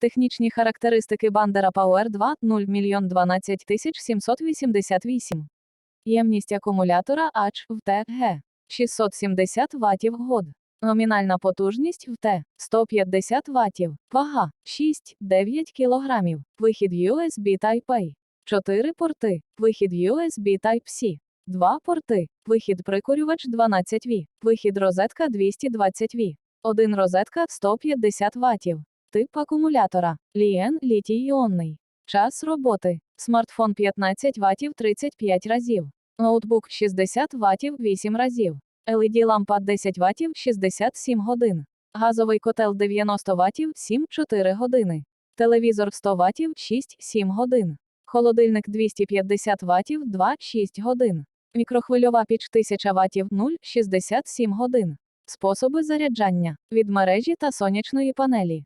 Технічні характеристики Бандера Power 2 0 мільйон 12 тисяч 788. Ємність акумулятора АЧ в ТГ 670 Вт год. Номінальна потужність в Т 150 Вт. Вага 6-9 кг. Вихід USB Type-A. 4 порти. Вихід USB Type-C. 2 порти. Вихід прикурювач 12 В. Вихід розетка 220 В. 1 розетка 150 Вт. Тип акумулятора. Лієн літій іонний. Час роботи. Смартфон 15 Вт 35 разів. Ноутбук 60 Вт 8 разів. LED лампа 10 Вт 67 годин. Газовий котел 90 Вт 7-4 години. Телевізор 100 Вт 6-7 годин. Холодильник 250 Вт 2-6 годин. Мікрохвильова піч 1000 Вт 0-67 годин. Способи заряджання від мережі та сонячної панелі.